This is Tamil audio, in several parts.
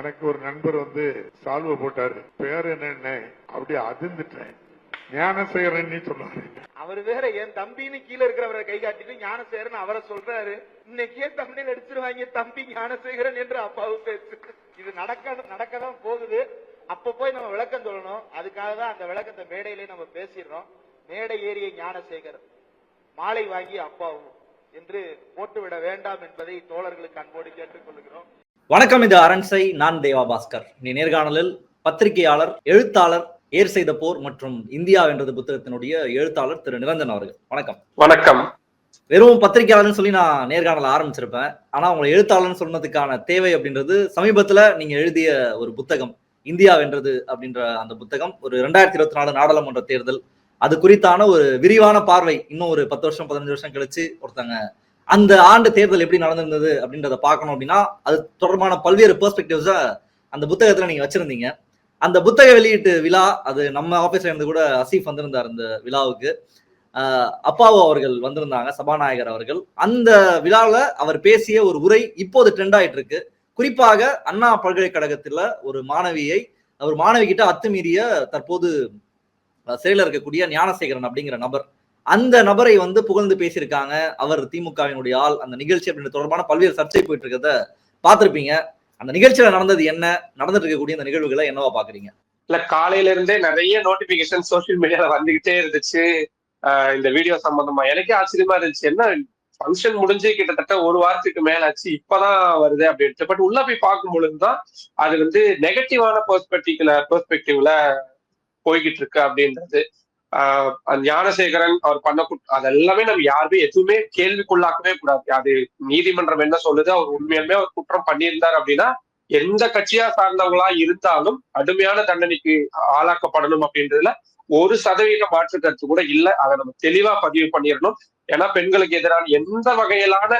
எனக்கு ஒரு நண்பர் வந்து சால்வை போட்டாரு. பேர் என்னன்னு அப்படியே அதிர்ந்துட்டேன். ஞானசேகரன் சொன்னாரு. அவர் வேற என் தம்பின்னு கீழே இருக்கிறவரை கை காட்டிட்டு ஞானசேகரன் அவரை சொல்றாரு. இன்னைக்கே தமிழில் அடிச்சிருவாங்க தம்பி ஞானசேகரன் என்று அப்பாவும் பேசு இது நடக்க நடக்கதான் போகுது. அப்ப போய் நம்ம விளக்கம் சொல்லணும். அதுக்காக தான் அந்த விளக்கத்தை மேடையிலே நம்ம பேசிடுறோம். மேடை ஏறிய ஞானசேகர் மாலை வாங்கி அப்பாவும் என்று போட்டுவிட வேண்டாம் என்பதை தோழர்களுக்கு அன்போடு கேட்டுக் கொள்கிறோம் வணக்கம் இது அரண்சை நான் தேவா பாஸ்கர். நீ நேர்காணலில் பத்திரிகையாளர் எழுத்தாளர் ஏர் செய்த போர் மற்றும் இந்தியா வென்றது புத்தகத்தினுடைய எழுத்தாளர் திரு நிரஞ்சன் அவர்கள். வணக்கம். வணக்கம். வெறும் பத்திரிகையாளர்னு சொல்லி நான் நேர்காணல் ஆரம்பிச்சிருப்பேன். ஆனா உங்களை எழுத்தாளர்னு சொன்னதுக்கான தேவை அப்படின்றது சமீபத்துல நீங்க எழுதிய ஒரு புத்தகம் இந்தியா வென்றது அப்படின்ற அந்த புத்தகம் ஒரு ரெண்டாயிரத்தி இருபத்தி நாலு நாடாளுமன்ற தேர்தல். அது குறித்தான ஒரு விரிவான பார்வை இன்னும் ஒரு பத்து வருஷம் பதினஞ்சு வருஷம் கழிச்சு ஒருத்தங்க அந்த ஆண்டு தேர்தல் எப்படி நடந்திருந்தது அப்படின்றத பார்க்கணும் அப்படின்னா அது தொடர்பான பல்வேறு பெர்ஸ்பெக்டிவ்ஸ அந்த புத்தகத்துல நீங்க வச்சிருந்தீங்க. அந்த புத்தக வெளியீட்டு விழா அது நம்ம ஆபீஸ்ல இருந்து கூட அசீஃப் வந்திருந்தார் அந்த விழாவுக்கு. அப்பாவோ அப்பாவு அவர்கள் வந்திருந்தாங்க சபாநாயகர் அவர்கள். அந்த விழாவில் அவர் பேசிய ஒரு உரை இப்போது ட்ரெண்ட் ஆயிட்டு இருக்கு குறிப்பாக அண்ணா பல்கலைக்கழகத்தில் ஒரு மாணவியை அவர் மாணவி கிட்ட அத்துமீறிய தற்போது சிறையில் இருக்கக்கூடிய ஞானசேகரன் அப்படிங்கிற நபர். அந்த நபரை வந்து புகழ்ந்து பேசியிருக்காங்க. அவர் திமுகவினுடைய ஆள். அந்த நிகழ்ச்சி அப்படின்னு தொடர்பான பல்வேறு சர்ச்சை போயிட்டு இருக்கிறத பார்த்துருப்பீங்க. அந்த நிகழ்ச்சியில நடந்தது என்ன? நடந்துட்டு இருக்கக்கூடிய அந்த நிகழ்வுகளை என்னவா பாக்குறீங்க இல்ல காலையில இருந்தே நிறைய நோட்டிபிகேஷன் சோசியல் மீடியால வந்துகிட்டே இருந்துச்சு. ஆஹ் இந்த வீடியோ சம்பந்தமா. எனக்கே ஆச்சரியமா இருந்துச்சு. என்ன ஃபங்க்ஷன் முடிஞ்சு கிட்டத்தட்ட ஒரு வாரத்துக்கு மேல ஆச்சு. இப்பதான் வருது அப்படின்ட்டு. பட் உள்ள போய் பார்க்கும் பொழுதுதான் அது வந்து நெகட்டிவான பெர்ஸ்பெக்டிவ்ல பெர்ஸ்பெக்டிவ்ல போய்கிட்டு இருக்கு அப்படின்றது. ஞானசேகரன் அவர் பண்ண குட் அதெல்லாமே நம்ம யாருமே எதுவுமே கேள்விக்குள்ளாக்கவே கூடாது. அது நீதிமன்றம் என்ன சொல்லுது அவர் உண்மையுமே அவர் குற்றம் பண்ணியிருந்தார் அப்படின்னா எந்த கட்சியா சார்ந்தவங்களா இருந்தாலும் கடுமையான தண்டனைக்கு ஆளாக்கப்படணும் அப்படின்றதுல ஒரு சதவீத மாற்று கருத்து கூட இல்ல. அதை நம்ம தெளிவா பதிவு பண்ணிடணும். ஏன்னா பெண்களுக்கு எதிரான எந்த வகையிலான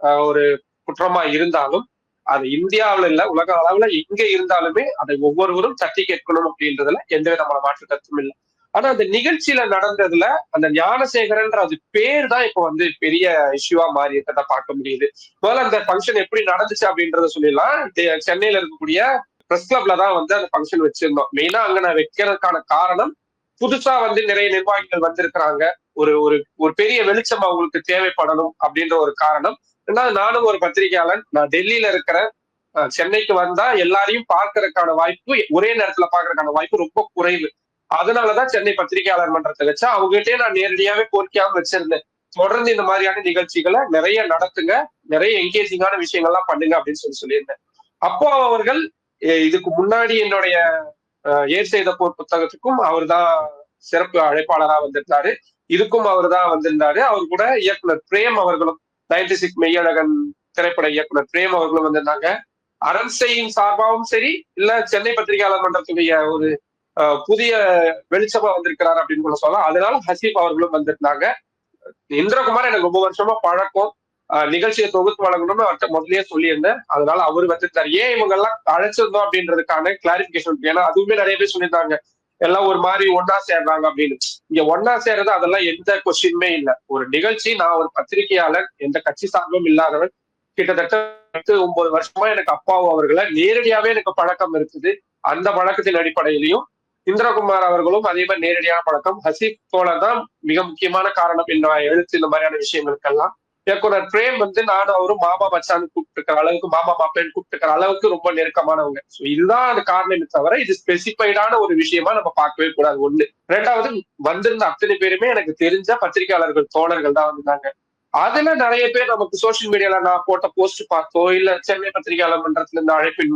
ஆஹ், ஒரு குற்றமா இருந்தாலும் அது இந்தியாவுல இல்ல உலக அளவுல எங்க இருந்தாலுமே அதை ஒவ்வொருவரும் தட்டி கேட்கணும் அப்படின்றதுல எந்த விதமான மாற்று கருத்தும் இல்லை. ஆனா அந்த நிகழ்ச்சியில நடந்ததுல அந்த ஞானசேகரன்ற அது பேர் தான் இப்ப வந்து பெரிய இஷ்யூவா மாறி இருக்கிறத பார்க்க முடியுது. முதல்ல அந்த ஃபங்க்ஷன் எப்படி நடந்துச்சு அப்படின்றத சொல்லிடலாம். சென்னையில இருக்கக்கூடிய பிரஸ் கிளப்ல தான் வந்து அந்த ஃபங்க்ஷன் வச்சிருந்தோம். மெயினா அங்க நான் வைக்கிறதுக்கான காரணம் புதுசா வந்து நிறைய நிர்வாகிகள் வந்திருக்கிறாங்க. ஒரு ஒரு ஒரு பெரிய வெளிச்சம் அவங்களுக்கு தேவைப்படணும் அப்படின்ற ஒரு காரணம். ரெண்டாவது நானும் ஒரு பத்திரிகையாளன். நான் டெல்லியில இருக்கிறேன். சென்னைக்கு வந்தா எல்லாரையும் பார்க்கறதுக்கான வாய்ப்பு ஒரே நேரத்துல பாக்குறதுக்கான வாய்ப்பு ரொம்ப குறைவு. அதனாலதான் சென்னை பத்திரிகையாளர் மன்றத்தை வச்சா அவங்ககிட்டயே நான் நேரடியாவே கோரிக்கையாம வச்சிருந்தேன். தொடர்ந்து இந்த மாதிரியான நிகழ்ச்சிகளை நிறைய நடத்துங்க நிறைய என்கேஜிங்கான விஷயங்கள்லாம் பண்ணுங்க அப்படின்னு சொல்லி சொல்லியிருந்தேன். அப்போ அவர்கள் இதுக்கு முன்னாடி என்னுடைய அஹ், ஏர் செய்த போர் புத்தகத்துக்கும் அவர் தான் சிறப்பு அழைப்பாளரா வந்திருந்தாரு. இதுக்கும் அவர் தான் வந்திருந்தாரு. அவர் கூட இயக்குனர் பிரேம் அவர்களும் நைன்டி சிக்ஸ் மெய்யழகன் திரைப்பட இயக்குனர் பிரேம் அவர்களும் வந்திருந்தாங்க. அரண்சையின் சார்பாகவும் சரி இல்ல சென்னை பத்திரிகையாளர் மன்றத்துடைய ஒரு புதிய வெளிச்சமா வந்திருக்கிறார் அப்படின்னு கூட சொல்லலாம். அதனால ஹசீப் அவர்களும் வந்திருந்தாங்க. இந்திரகுமார் எனக்கு ரொம்ப வருஷமா பழக்கம். நிகழ்ச்சியை தொகுத்து வழங்கணும்னு அவர்கிட்ட முதலே சொல்லியிருந்தேன். அதனால அவர் வந்திருந்தாரு. ஏன் இவங்க எல்லாம் அழைச்சிருந்தோம் அப்படின்றதுக்கான கிளாரிபிகேஷன் ஏன்னா அதுவுமே நிறைய பேர் சொல்லியிருந்தாங்க. எல்லாம் ஒரு மாதிரி ஒன்னா சேர்றாங்க அப்படின்னு. இங்க ஒன்னா சேர்றது அதெல்லாம் எந்த கொஸ்டினுமே இல்லை. ஒரு நிகழ்ச்சி நான் ஒரு பத்திரிகையாளர் எந்த கட்சி சார்பும் இல்லாதவன் கிட்டத்தட்ட எட்டு ஒன்பது வருஷமா எனக்கு அப்பாவும் அவர்களை நேரடியாவே எனக்கு பழக்கம் இருக்குது. அந்த பழக்கத்தின் அடிப்படையிலையும் இந்திரகுமார் அவர்களும் அதே மாதிரி நேரடியான பழக்கம். ஹசீப் போலதான் தான் மிக முக்கியமான காரணம் இந்த எழுத்து இந்த மாதிரியான விஷயங்களுக்கெல்லாம். இயக்குனர் பிரேம் வந்து நானும் அவரும் மாமா மச்சான்னு கூப்பிட்டுக்கிற அளவுக்கு மாமா மாப்பேன்னு கூப்பிட்டுக்கிற அளவுக்கு ரொம்ப நெருக்கமானவங்க. ஸோ இதுதான் அந்த காரணமே தவிர இது ஸ்பெசிஃபைடான ஒரு விஷயமா நம்ம பார்க்கவே கூடாது. ஒண்ணு. ரெண்டாவது வந்திருந்த அத்தனை பேருமே எனக்கு தெரிஞ்ச பத்திரிகையாளர்கள் தோழர்கள் தான் வந்திருந்தாங்க. அதுல நிறைய பேர் நமக்கு சோசியல் மீடியால நான் போட்ட போஸ்ட் பார்த்தோ இல்ல சென்னை பத்திரிகையாளர் மன்றத்துல இருந்து அழைப்பின்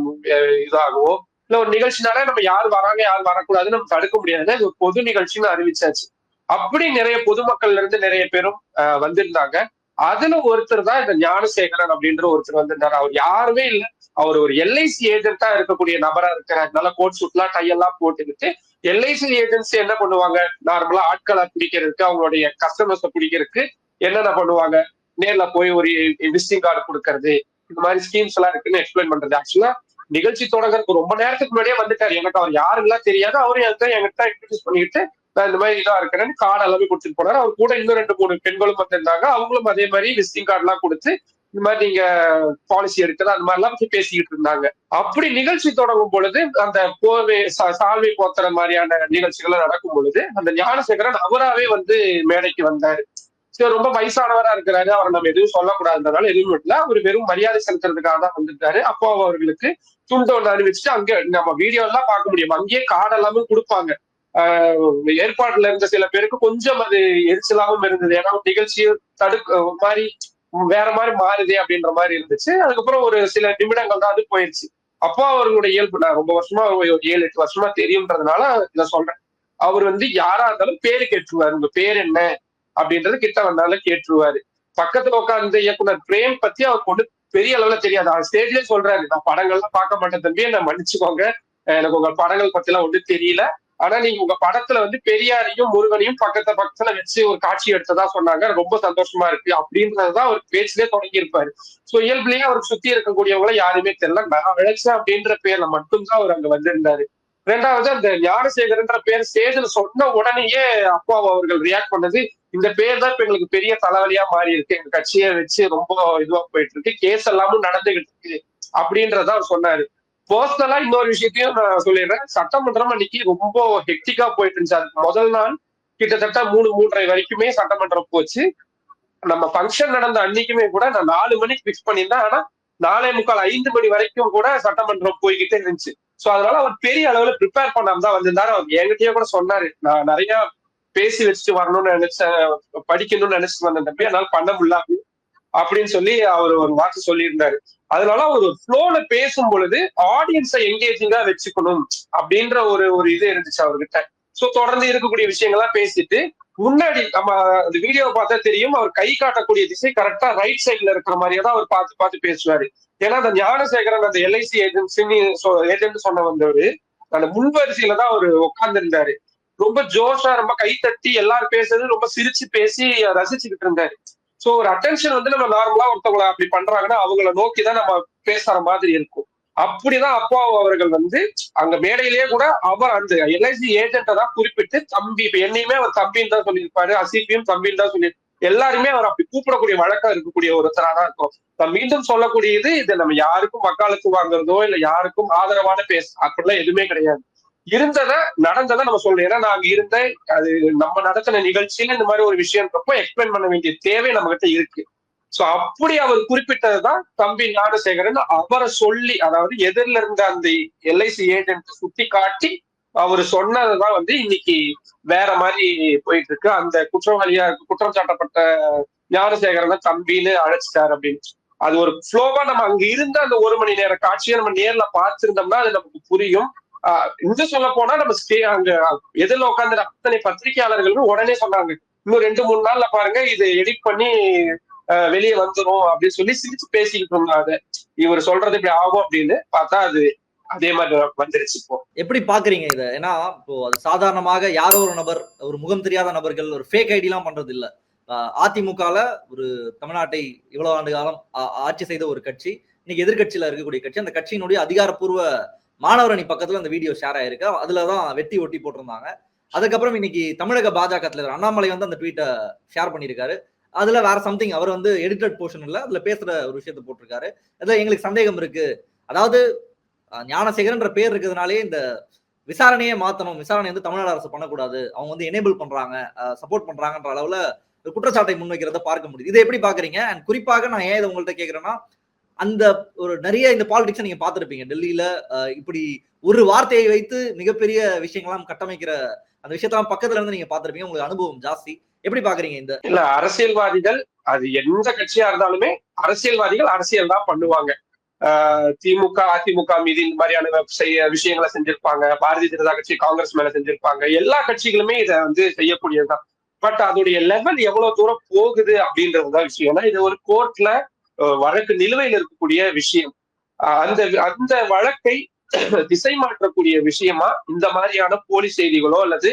இதாகவோ இல்ல ஒரு நிகழ்ச்சினாலே நம்ம யார் வராங்க யார் வரக்கூடாதுன்னு நம்ம தடுக்க முடியாது இது பொது நிகழ்ச்சின்னு அறிவிச்சாச்சு. அப்படி நிறைய பொதுமக்கள்ல இருந்து நிறைய பேரும் வந்திருந்தாங்க. அதுல ஒருத்தர் தான் இந்த ஞானசேகரன் அப்படின்ற ஒருத்தர் வந்திருந்தாரு. அவர் யாருமே இல்ல. அவர் ஒரு எல்ஐசி ஏஜென்ட்டா இருக்கக்கூடிய நபரா இருக்கிறார். நல்லா கோட் சூட்லாம் டையெல்லாம் போட்டுக்கிட்டு எல்ஐசி ஏஜென்சி என்ன பண்ணுவாங்க? நார்மலா ஆட்களை பிடிக்கிறதுக்கு அவங்களுடைய கஸ்டமர்ஸை பிடிக்கிறதுக்கு என்னென்ன பண்ணுவாங்க? நேர்ல போய் ஒரு விசிட்டிங் கார்டு கொடுக்கறது. இந்த மாதிரி ஸ்கீம்ஸ் எல்லாம் இருக்குன்னு எக்ஸ்பிளைன் பண்றது. ஆக்சுவலா நிகழ்ச்சி தொடங்கறதுக்கு ரொம்ப நேரத்துக்கு முன்னாடியே வந்துட்டாரு. எனக்கு அவர் யாருலாம் தெரியாது. அவரும் என்கிட்ட என்கிட்ட இன்ட்ரடியூஸ் பண்ணிக்கிட்டு நான் இந்த மாதிரி இதா இருக்கிறேன்னு கார்டு எல்லாமே கொடுத்துட்டு போனாரு. அவர் கூட இன்னும் ரெண்டு மூணு பெண்களும் வந்திருந்தாங்க. அவங்களும் அதே மாதிரி விசிட்டிங் கார்டு எல்லாம் கொடுத்து இந்த மாதிரி நீங்க பாலிசி எடுக்கலாம் அந்த மாதிரிலாம் பத்தி பேசிக்கிட்டு இருந்தாங்க. அப்படி நிகழ்ச்சி தொடங்கும் பொழுது அந்த போர்வை சா- சால்வை போத்துற மாதிரியான நிகழ்ச்சிகள் நடக்கும் பொழுது அந்த ஞானசேகரன் அவராவே வந்து மேடைக்கு வந்தாரு. ரொம்ப வயசானவரா இருக்கிறாரு. அவரை நம்ம எதுவும் சொல்லக்கூடாதுன்றதால எதுவும் இல்லை. அவர் வெறும் மரியாதை செலுத்துறதுக்காக தான் வந்திருக்காரு. அப்போ அவர்களுக்கு துண்டு ஒன்று அறிவிச்சுட்டு அங்க நம்ம வீடியோ எல்லாம் பார்க்க முடியும். அங்கேயே கார்டு எல்லாமே கொடுப்பாங்க. ஆஹ் ஏற்பாடுல இருந்த சில பேருக்கு கொஞ்சம் அது எரிச்சலாகவும் இருந்தது. ஏன்னா நிகழ்ச்சியை தடுக்க மாதிரி வேற மாதிரி மாறுதே அப்படின்ற மாதிரி இருந்துச்சு. அதுக்கப்புறம் ஒரு சில நிமிடங்கள் தான் அது போயிருச்சு. அப்போ அவர்களுடைய இயல்பு நான் ரொம்ப வருஷமா ஒரு ஏழு எட்டு வருஷமா தெரியும்ன்றதுனால இதை சொல்றேன். அவர் வந்து யாரா இருந்தாலும் பேரு கேட்டுருவாரு. உங்க பேர் என்ன? அப்படின்றது கிட்ட வந்தாலும் கேட்டுருவாரு. பக்கத்துல உட்கார்ந்த இயக்குனர் பிரேம் பத்தி அவருக்கு ஒண்ணு பெரிய அளவுல தெரியாது. அவர் ஸ்டேஜ்லயே சொல்றாரு நான் படங்கள்லாம் பார்க்க மாட்டேன் தம்பி என்ன மன்னிச்சுக்கோங்க. எனக்கு உங்க படங்கள் பத்தி எல்லாம் ஒன்றும் தெரியல. ஆனா நீங்க உங்க படத்துல வந்து பெரியாரையும் முருகனையும் பக்கத்துல பக்கத்துல வச்சு ஒரு காட்சி எடுத்ததா சொன்னாங்க. ரொம்ப சந்தோஷமா இருக்கு. அப்படின்றதுதான் அவர் பேச்சிலே தொடங்கி இருப்பாரு சோ இயல்புலயே அவருக்கு சுத்தி இருக்கக்கூடியவங்களை யாருமே தெரியல. நான் அழைச்சேன் அப்படின்ற பேர்ல மட்டும்தான் அவர் அங்க வந்திருந்தாரு. ரெண்டாவது அந்த ஞானசேகர்ன்ற பேர் ஸ்டேஜ்ல சொன்ன உடனேயே அப்பா அவர்கள் ரியாக்ட் பண்ணது. இந்த பேர் தான் இப்ப எங்களுக்கு பெரிய தலைவலியா மாறி இருக்கு எங்க கட்சியை வச்சு ரொம்ப இதுவா போயிட்டு இருக்கு கேஸ் எல்லாமும் நடந்துகிட்டு இருக்கு அப்படின்றத அவர் சொன்னாரு. பர்சனலா இன்னொரு விஷயத்தையும் நான் சொல்லிடுறேன். சட்டமன்றம் அன்னைக்கு ரொம்ப ஹெக்டிக்கா போயிட்டு இருந்துச்சு. அதுக்கு முதல் நாள் கிட்டத்தட்ட மூணு மூன்றரை வரைக்குமே சட்டமன்றம் போச்சு. நம்ம ஃபங்க்ஷன் நடந்த அன்னைக்குமே கூட நான் நாலு மணிக்கு பிக்ஸ் பண்ணியிருந்தேன். ஆனா நாலே முக்கால் ஐந்து மணி வரைக்கும் கூட சட்டமன்றம் போய்கிட்டே இருந்துச்சு. சோ அதனால அவர் பெரிய அளவுல ப்ரிப்பேர் பண்ணாம தான் வந்திருந்தாரு. அவர் என்கிட்டயே கூட சொன்னாரு. நான் நிறைய பேசி வச்சுட்டு வரணும்னு நினைச்சேன் படிக்கணும்னு நினைச்சிட்டு வந்தேன் தம்பி. அதனால பண்ண முடியல அப்படின்னு சொல்லி அவர் ஒரு வார்த்தை சொல்லியிருந்தாரு. அதனால ஒரு ஃப்ளோல பேசும் பொழுது ஆடியன்ஸை என்கேஜிங்கா வச்சுக்கணும் அப்படின்ற ஒரு ஒரு இது இருந்துச்சு அவர்கிட்ட. சோ தொடர்ந்து இருக்கக்கூடிய விஷயங்கள்லாம் பேசிட்டு முன்னாடி நம்ம அந்த வீடியோவை பார்த்தா தெரியும் அவர் கை காட்டக்கூடிய திசை கரெக்டா ரைட் சைட்ல இருக்கிற மாதிரியே தான் அவர் பார்த்து பார்த்து பேசுவாரு. ஏன்னா அந்த ஞானசேகரன் அந்த எல்ஐசி ஏஜென்சின்னு ஏஜென்ட் சொன்ன வந்தவரு அந்த முன்வரிசையில தான் அவர் உட்கார்ந்துருந்தாரு ரொம்ப ஜோஷா ரொம்ப கை தட்டி எல்லாரும் பேசுறது ரொம்ப சிரிச்சு பேசி ரசிச்சுக்கிட்டு இருந்தாரு. சோ ஒரு அட்டென்ஷன் வந்து நம்ம நார்மலா ஒருத்தவங்களை அப்படி பண்றாங்கன்னா அவங்கள நோக்கி தான் நம்ம பேசுற மாதிரி இருக்கும். அப்படிதான் அப்பா அவர்கள் வந்து அங்க மேடையிலேயே கூட அவர் அந்த எல்ஐசி ஏஜென்ட்டை தான் குறிப்பிட்டு தம்பி இப்ப என்னையுமே அவர் தம்பின்னு தான் சொல்லியிருப்பாரு அசிபியும் தம்பின்னு தான் சொல்லியிருப்பாரு. எல்லாருமே அவர் அப்படி கூப்பிடக்கூடிய வழக்கம் இருக்கக்கூடிய ஒருத்தரா தான் இருக்கும். நான் மீண்டும் சொல்லக்கூடியது இது நம்ம யாருக்கும் வக்காலத்து வாங்குறதோ இல்ல யாருக்கும் ஆதரவான பேச அப்படிலாம் எதுவுமே கிடையாது. இருந்ததை நடந்ததை நம்ம சொல்றோம் ஏன்னா நாங்க இருந்த அது நம்ம நடத்தின நிகழ்ச்சியில இந்த மாதிரி ஒரு விஷயம்ன்றப்போ எக்ஸ்பிளைன் பண்ண வேண்டிய தேவை நம்ம கிட்ட இருக்கு. சோ அப்படி அவர் குறிப்பிட்டதுதான் தம்பி ஞானசேகரன் அவரை சொல்லி அதாவது எதிரில இருந்த அந்த எல்ஐசி ஏஜென்ட் சுட்டி காட்டி அவர் சொன்னதுதான் வந்து இன்னைக்கு வேற மாதிரி போயிட்டு இருக்கு அந்த குற்றவாளியா குற்றம் சாட்டப்பட்ட ஞானசேகரனை தம்பின்னு அழைச்சிட்டாரு அப்படின்னு. அது ஒரு ஃப்ளோவா நம்ம அங்க இருந்த அந்த ஒரு மணி நேர காட்சியை நம்ம நேர்ல பார்த்திருந்தோம்னா அது நமக்கு புரியும். ஆஹ் இன்னும் சொல்ல போனா நம்ம ஸ்டே அங்க எதிரில் உட்காந்து அத்தனை பத்திரிகையாளர்களும் உடனே சொன்னாங்க இன்னும் ரெண்டு மூணு நாள்ல பாருங்க இதை எடிட் பண்ணி வெளியே வந்துடும் அப்படின்னு சொல்லி சிரிச்சு பேசிக்கிட்டு இருந்தாங்க. இவர் சொல்றது இப்படி ஆகும் அப்படின்னு பார்த்தா அது அதே மாதிரி வந்துருச்சு இப்போ. எப்படி பாக்குறீங்க இத? ஏன்னா இப்போ அது சாதாரணமாக யாரோ ஒரு நபர் ஒரு முகம் தெரியாத நபர்கள் ஒரு ஃபேக் ஐடி எல்லாம் பண்றது இல்ல அதிமுகல ஒரு தமிழ்நாட்டை இவ்வளவு ஆண்டு காலம் ஆட்சி செய்த ஒரு கட்சி இன்னைக்கு எதிர்கட்சியில இருக்கக்கூடிய கட்சி. அந்த கட்சியினுடைய அதிகாரப்பூர்வ மாணவர் அணி பக்கத்துல அந்த வீடியோ ஷேர் ஆயிருக்கு. அதுலதான் வெட்டி ஒட்டி போட்டிருந்தாங்க. அதுக்கப்புறம் இன்னைக்கு தமிழக பாஜக தலைவர் அண்ணாமலை வந்து அந்த ட்வீட்டை ஷேர் பண்ணியிருக்காரு. அதுல வேற சம்திங் அவர் வந்து எடிட்டட் போர்ஷன் இல்ல அதுல பேசுற ஒரு விஷயத்த போட்டிருக்காரு. அதுல எங்களுக்கு சந்தேகம் இருக்கு. அதாவது ஞானசேகரன்ற பேர் இருக்கிறதுனாலே இந்த விசாரணையே மாத்தணும். விசாரணை வந்து தமிழ்நாடு அரசு பண்ணக்கூடாது. அவங்க வந்து எனேபிள் பண்றாங்க. சப்போர்ட் பண்றாங்கன்ற அளவுல ஒரு குற்றச்சாட்டை முன்வைக்கிறத பார்க்க முடியுது. இதை எப்படி பாக்குறீங்க அண்ட் குறிப்பாக நான் ஏன் இதை உங்கள்கிட்ட கேட்கிறேன்னா அந்த ஒரு நிறைய இந்த பாலிடிக்ஸ் நீங்க பார்த்துருப்பீங்க. டெல்லியில இப்படி ஒரு வார்த்தையை வைத்து மிகப்பெரிய விஷயங்கள்லாம் கட்டமைக்கிற அந்த விஷயத்தெல்லாம் பக்கத்துல இருந்து நீங்க பார்த்துருப்பீங்க. உங்களுக்கு அனுபவம் ஜாஸ்தி. எப்படி பாக்குறீங்க இந்த இல்ல அரசியல்வாதிகள் அது எந்த கட்சியா இருந்தாலுமே அரசியல்வாதிகள் அரசியல் தான் பண்ணுவாங்க. திமுக அதிமுக மீது இந்த மாதிரியான செய்ய விஷயங்களை செஞ்சிருப்பாங்க. பாரதிய ஜனதா கட்சி காங்கிரஸ் மேல செஞ்சிருப்பாங்க. எல்லா கட்சிகளுமே இதை வந்து செய்யக்கூடியதுதான். பட் அதோடைய லெவல் எவ்வளவு தூரம் போகுது அப்படின்றதுதான் விஷயம். ஏன்னா இது ஒரு கோர்ட்ல வழக்கு நிலுவையில் இருக்கக்கூடிய விஷயம். அந்த அந்த வழக்கை திசை மாற்றக்கூடிய விஷயமா இந்த மாதிரியான போலி செய்திகளோ அல்லது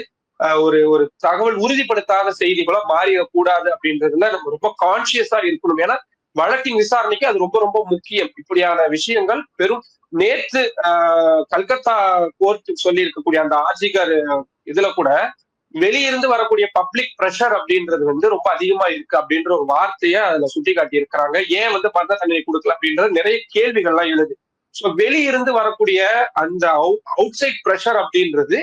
ஒரு ஒரு தகவல் உறுதிப்படுத்தாத செய்திகளோ மாறிடக்கூடாது அப்படின்றதுல நம்ம ரொம்ப கான்சியஸா இருக்கணும். ஏன்னா வழக்கின் விசாரணைக்கு அது ரொம்ப ரொம்ப முக்கியம். இப்படியான விஷயங்கள் பெரும் நேற்று கல்கத்தா கோர்ட் சொல்லி இருக்கக்கூடிய அந்த ஆஜிகர் இதுல கூட வெளியிருந்து வரக்கூடிய பப்ளிக் ப்ரெஷர் அப்படின்றது வந்து ரொம்ப அதிகமா இருக்கு அப்படின்ற ஒரு வார்த்தையை அதுல சுட்டி காட்டி இருக்கிறாங்க ஏன் வந்து பந்த தண்டனை கொடுக்கல அப்படின்றது நிறைய கேள்விகள்லாம் எழுது. ஸோ வெளியிருந்து வரக்கூடிய அந்த அவுட் சைட் ப்ரெஷர் அப்படின்றது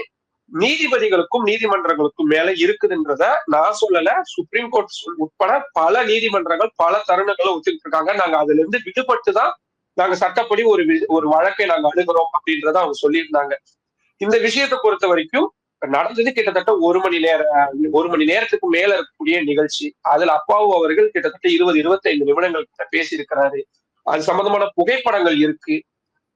நீதிபதிகளுக்கும் நீதிமன்றங்களுக்கும் மேல இருக்குதுன்றத நான் சொல்லல. சுப்ரீம் கோர்ட் உட்பட பல நீதிமன்றங்கள் பல தருணங்களை ஒத்துக்கிட்டு இருக்காங்க நாங்க அதுல இருந்து விடுபட்டு தான் நாங்க சட்டப்படி ஒரு ஒரு வழக்கை நாங்க அணுகிறோம் அப்படின்றத அவங்க சொல்லியிருந்தாங்க. இந்த விஷயத்தை பொறுத்த வரைக்கும் நடந்தது கிட்டத்தட்ட ஒரு மணி நேர ஒரு மணி நேரத்துக்கு மேல இருக்கக்கூடிய நிகழ்ச்சி. அதுல அப்பாவு அவர்கள் கிட்டத்தட்ட இருபது இருபத்தைந்து நிமிடங்கள் கிட்ட பேசியிருக்கிறாரு. அது சம்பந்தமான புகைப்படங்கள் இருக்கு.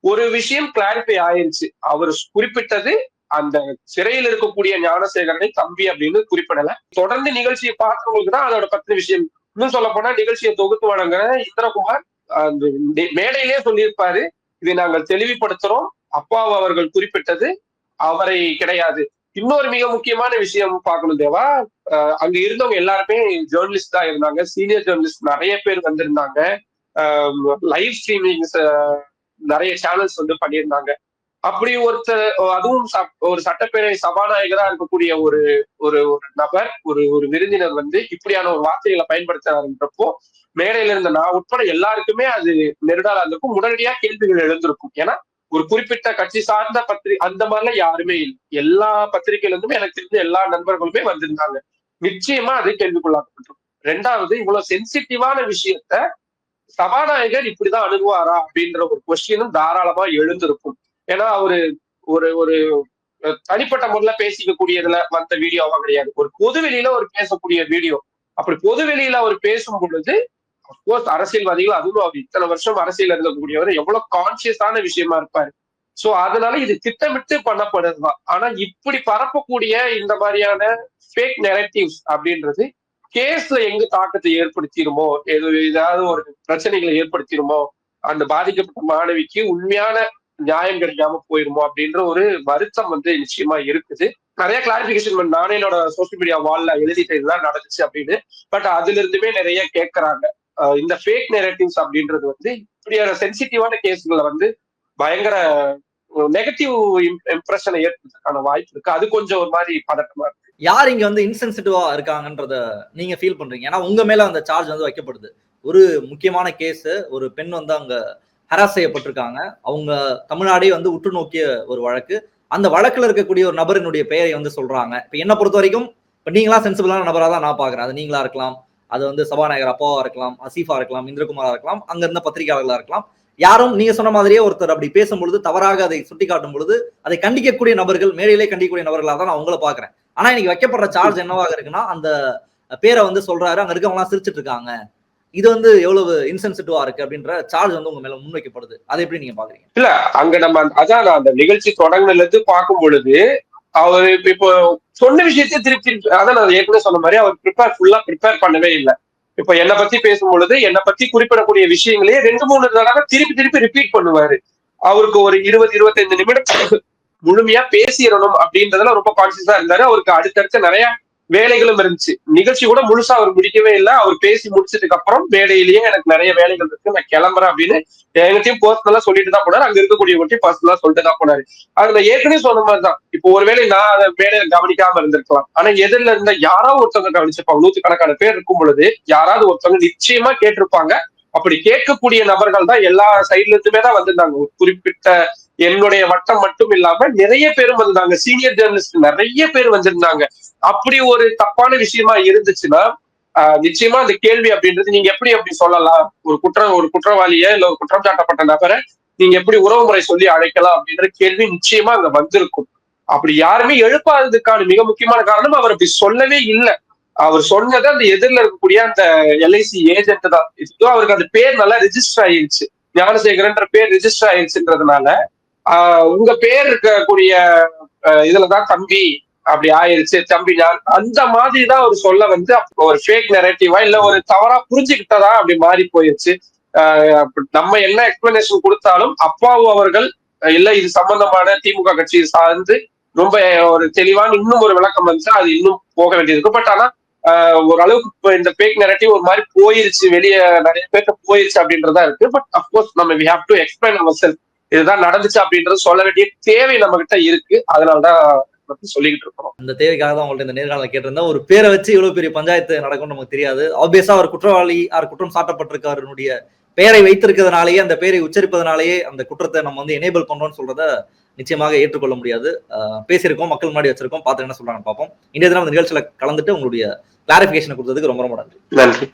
ஒரு விஷயம் கிளாரிஃபை ஆயிருச்சு. அவர் குறிப்பிட்டது அந்த சிறையில் இருக்கக்கூடிய ஞானசேகரனை தம்பி அப்படின்னு குறிப்பிடல. தொடர்ந்து நிகழ்ச்சியை பார்த்தவங்களுக்கு தான் அதோட பத்தின விஷயம். இன்னும் சொல்ல போனா நிகழ்ச்சியை தொகுத்து வழங்குற இந்திரகுமார் அந்த மேடையிலேயே சொல்லியிருப்பாரு. இதை நாங்கள் தெளிவுபடுத்துறோம். அப்பாவு அவர்கள் குறிப்பிட்டது. அவரை கிடையாது. இன்னொரு மிக முக்கியமான விஷயம் பார்க்கணும் தேவா. அங்க இருந்தவங்க எல்லாருமே ஜேர்னலிஸ்ட் தான் இருந்தாங்க. சீனியர் ஜேர்னலிஸ்ட் நிறைய பேர் வந்திருந்தாங்க. லைவ் ஸ்ட்ரீமிங்ஸ் நிறைய சேனல்ஸ் வந்து பண்ணியிருந்தாங்க. அப்படி ஒருத்தர் அதுவும் ச- ஒரு சட்டப்பேரவை சபாநாயகரா இருக்கக்கூடிய ஒரு ஒரு ஒரு நபர் ஒரு ஒரு விருந்தினர் வந்து இப்படியான ஒரு வார்த்தைகளை பயன்படுத்துறாருன்றப்போ மேடையில இருந்த நான் உட்பட எல்லாருக்குமே அது நெருடாலா இருந்திருக்கும். உடனடியா கேள்விகள் எழுந்திருக்கும். ஏன்னா ஒரு குறிப்பிட்ட கட்சி சார்ந்த பத்திரி அந்த மாதிரிலாம் யாருமே இல்லை. எல்லா பத்திரிகையில எனக்கு தெரிஞ்ச எல்லா நண்பர்களுமே வந்திருந்தாங்க. நிச்சயமா அது கேள்விக்குள்ளாக்கப்பட்டிருக்கும். ரெண்டாவது இவ்வளவு சென்சிட்டிவான விஷயத்த சபாநாயகர் இப்படிதான் அணுகுவாரா அப்படின்ற ஒரு கொஸ்டினும் தாராளமா எழுந்திருக்கும். ஏன்னா அவரு ஒரு ஒரு தனிப்பட்ட முறையில பேசிக்கக்கூடியதுல மற்ற வீடியோவா கிடையாது. ஒரு பொது வெளியில ஒரு பேசக்கூடிய வீடியோ அப்படி பொது வெளியில அவர் பேசும் பொழுது அப்கோர்ஸ் அரசியல்வாதிகள் அதுவும் அவர் இத்தனை வருஷம் அரசியல் இருக்கக்கூடியவர் எவ்வளவு கான்சியஸான விஷயமா இருப்பாரு. சோ அதனால இது திட்டமிட்டு பண்ணப்படுறதுதான். ஆனா இப்படி பரப்பக்கூடிய இந்த மாதிரியான ஃபேக் நெரட்டிவ்ஸ் அப்படின்றது கேஸ்ல எங்க தாக்கத்தை ஏற்படுத்திடுமோ எது ஏதாவது ஒரு பிரச்சனைகளை ஏற்படுத்திடுமோ அந்த பாதிக்கப்பட்ட மாணவிக்கு உண்மையான நியாயம் கிடைக்காம போயிருமோ அப்படின்ற ஒரு வருத்தம் வந்து நிச்சயமா இருக்குது. நிறைய கிளாரிபிகேஷன் நானே என்னோட சோசியல் மீடியா வால்ல எழுதிட்டு இதுதான் நடந்துச்சு அப்படின்னு. பட் அதுல இருந்துமே நிறைய கேட்கறாங்க இந்த ஃபேக் நெரட்டிவ்ஸ் அப்படின்றது வந்து இப்படியான சென்சிட்டிவான கேஸ்களை வந்து பயங்கர நெகட்டிவ் இம்ப்ரெஷனை ஏற்படுறதுக்கான வாய்ப்பு இருக்கு. அது கொஞ்சம் ஒரு மாதிரி பதட்டமா இருக்கு. யார் இங்க வந்து இன்சென்சிட்டிவா இருக்காங்கன்றத நீங்க ஃபீல் பண்றீங்க? ஏன்னா உங்க மேல அந்த சார்ஜ் வந்து வைக்கப்படுது. ஒரு முக்கியமான கேஸ் ஒரு பெண் வந்து அங்க ஹராஸ் செய்யப்பட்டிருக்காங்க. அவங்க தமிழ்நாடே வந்து உற்று நோக்கிய ஒரு வழக்கு. அந்த வழக்குல இருக்கக்கூடிய ஒரு நபரினுடைய பெயரை வந்து சொல்றாங்க. இப்ப என்ன பொறுத்த வரைக்கும் இப்ப நீங்களா சென்சிபிளான நபரா தான் நான் பாக்குறேன். அது நீங்களா இருக்கலாம். அது வந்து சபாநாயகர் அப்பாவா இருக்கலாம் அசீஃபா இருக்கலாம் இந்திரகுமாரா இருக்கலாம் அங்க இருந்த பத்திரிகையாளர்களா இருக்கலாம். யாரும் நீங்க சொன்ன மாதிரியே ஒருத்தர் அப்படி பேசும் பொழுது தவறாக அதை சுட்டிக்காட்டும் பொழுது அதை கண்டிக்கக்கூடிய நபர்கள் மேடையிலே கண்டிக்கக்கூடிய நபர்களாக தான் நான் உங்களை பாக்குறேன். ஆனா இன்னைக்கு வைக்கப்படுற சார்ஜ் என்னவாக இருக்குன்னா அந்த பேரை வந்து சொல்றாரு. அங்க இருக்கவங்க எல்லாம் சிரிச்சிட்டு இருக்காங்க. இது வந்து எவ்வளவு இன்சென்சிட்டிவா இருக்கு அப்படின்ற சார்ஜ் வந்து உங்க மேல முன்வைக்கப்படுது. அதை எப்படி நீங்க பாக்குறீங்க? இல்ல அங்க நம்ம அந்த- அதான் நான் அந்த நிகழ்ச்சி தொடங்கினதுல இருந்து பார்க்கும் பொழுது அவர் இப்போ சொன்ன விஷயத்தை திருப்பி திருப்பி அதான் நான் ஏற்கனவே சொன்ன மாதிரி அவர் ப்ரிப்பேர் ஃபுல்லா ப்ரிப்பேர் பண்ணவே இல்லை. இப்ப என்னை பத்தி பேசும் பொழுது என்னை பத்தி குறிப்பிடக்கூடிய விஷயங்களையே ரெண்டு மூணு தடவை திருப்பி திருப்பி ரிப்பீட் பண்ணுவாரு. அவருக்கு ஒரு இருபது இருபத்தைந்து நிமிடம் முழுமையா பேசிடணும் அப்படின்றதுல ரொம்ப கான்சியஸா இருந்தாரு. அவருக்கு அடுத்தடுத்து நிறைய வேலைகளும் இருந்துச்சு. நிகழ்ச்சி கூட முழுசா அவர் முடிக்கவே இல்லை. அவர் பேசி முடிச்சதுக்கு அப்புறம் மேடையிலேயே எனக்கு நிறைய வேலைகள் இருக்கு. நான் கிளம்புறேன் அப்படின்னு என்கிட்டயும் பர்சனலா சொல்லிட்டு தான் போனாரு. அங்க ஒட்டி பர்சனலா சொல்லிட்டு தான் போனாரு. அதுல ஏற்கனவே சொன்ன மாதிரி தான். இப்போ ஒருவேளை நான் அதை மேடையில கவனிக்காம இருந்திருக்கலாம். ஆனா எதிரில இருந்த யாராவது ஒருத்தவங்க கவனிச்சிருப்பாங்க. நூத்துக்கணக்கான பேர் இருக்கும் பொழுது யாராவது ஒருத்தவங்க நிச்சயமா கேட்டிருப்பாங்க. அப்படி கேட்கக்கூடிய நபர்கள் தான் எல்லா சைட்ல இருந்துமே தான் வந்திருந்தாங்க. ஒரு குறிப்பிட்ட என்னுடைய வட்டம் மட்டும் இல்லாம நிறைய பேரும் வந்திருந்தாங்க சீனியர் ஜேர்னலிஸ்ட் நிறைய பேர் வந்திருந்தாங்க. அப்படி ஒரு தப்பான விஷயமா இருந்துச்சுன்னா ஆஹ் நிச்சயமா அந்த கேள்வி அப்படின்றது நீங்க எப்படி அப்படி சொல்லலாம்? ஒரு குற்றம் ஒரு குற்றவாளிய இல்ல ஒரு குற்றம் சாட்டப்பட்ட நபரை நீங்க எப்படி உறவுமுறை சொல்லி அழைக்கலாம் அப்படின்ற கேள்வி நிச்சயமா அங்க வந்திருக்கும். அப்படி யாருமே எழுப்பாததுக்கான மிக முக்கியமான காரணம் அவர் அப்படி சொல்லவே இல்லை. அவர் சொன்னது அந்த எதிரில் இருக்கக்கூடிய அந்த எல்ஐசி ஏஜென்ட் தான். இதுவும் அவருக்கு அந்த பேர் நல்லா ரிஜிஸ்டர் ஆயிருச்சு. ஞானசேகரன்ற பேர் ரிஜிஸ்டர் ஆயிருச்சுன்றதுனால உங்க பேர் இருக்கக்கூடிய இதுலதான் தம்பி அப்படி ஆயிருச்சு தம்பி நான் அந்த மாதிரி தான் ஒரு சொல்ல வந்து ஒரு ஃபேக் நெரேட்டிவா இல்ல ஒரு தவறா புரிஞ்சுக்கிட்டதா அப்படி மாறி போயிருச்சு. நம்ம என்ன எக்ஸ்பிளனேஷன் கொடுத்தாலும் அப்பாவு அவர்கள் இல்ல இது சம்பந்தமான திமுக கட்சியை சார்ந்து ரொம்ப ஒரு தெளிவான இன்னும் ஒரு விளக்கம் வந்துச்சு அது இன்னும் போக வேண்டியது பட் ஆனா ஓரளவுக்கு இந்த ஃபேக் நெரட்டிவ் ஒரு மாதிரி போயிருச்சு வெளியே நிறைய பேர்ட்ட போயிருச்சு அப்படின்றதா இருக்கு. பட் அப்கோர்ஸ் நம்ம we have to explain our self இதுதான் நடந்துச்சு அப்படின்றது சொல்ல வேண்டிய தேவை நம்ம கிட்ட இருக்கு அதனாலதான் பத்தி சொல்லிக்கிட்டு இருக்கோம் இந்த தேவைக்காக தான் உங்கள்ட்ட இந்த நேர்காணல கேட்டிருந்தேன். ஒரு பேரை வச்சு இவ்வளவு பெரிய பஞ்சாயத்து நடக்கும்னு நமக்கு தெரியாது. ஆப்வியஸா அவர் குற்றவாளி அவர் குற்றம் சாட்டப்பட்டிருக்காருனுடைய பெயரை வைத்திருக்கிறதுனாலேயே அந்த பெயரை உச்சரிப்பதனாலேயே அந்த குற்றத்தை நம்ம வந்து எனேபிள் பண்றோம்னு சொல்றத நிச்சயமாக ஏற்றுக்கொள்ள முடியாது. பேசியிருக்கோம் மக்கள் முன்னாடி வச்சிருக்கோம். பார்த்து என்ன சொல்றாங்கன்னு பார்ப்போம். இன்றைய தினம் இந்த நிகழ்ச்சியில கலந்துட்டு உங்களுடைய கிளாரிபிகேஷன் கொடுத்ததுக்கு ரொம்ப ரொம்ப நன்றி. நன்றி.